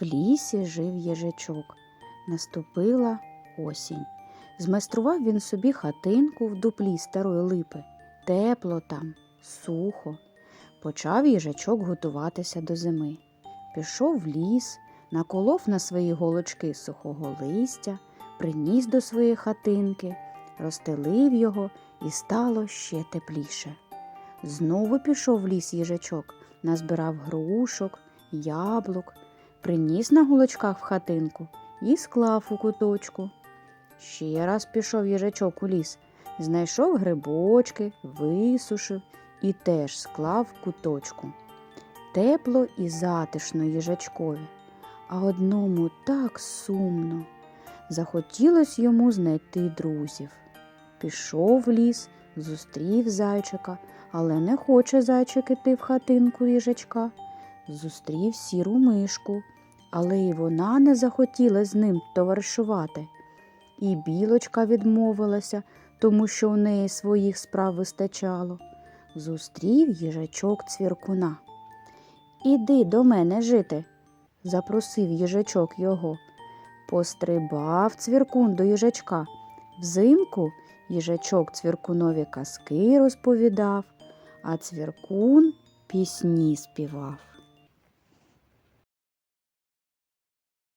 В лісі жив їжачок. Наступила осінь. Змайстрував він собі хатинку в дуплі старої липи. Тепло там, сухо. Почав їжачок готуватися до зими. Пішов в ліс, наколов на свої голочки сухого листя, приніс до своєї хатинки, розстелив його і стало ще тепліше. Знову пішов в ліс їжачок, назбирав грушок, яблук, приніс на гулочках в хатинку і склав у куточку. Ще раз пішов їжачок у ліс, знайшов грибочки, висушив і теж склав куточку. Тепло і затишно їжачкові, а одному так сумно. Захотілось йому знайти друзів. Пішов в ліс, зустрів зайчика, але не хоче зайчик іти в хатинку їжачка. Зустрів сіру мишку, але і вона не захотіла з ним товаришувати. І білочка відмовилася, тому що у неї своїх справ вистачало. Зустрів їжачок цвіркуна. Іди до мене жити, запросив їжачок його. Пострибав цвіркун до їжачка. Взимку їжачок цвіркунові казки розповідав, а цвіркун пісні співав.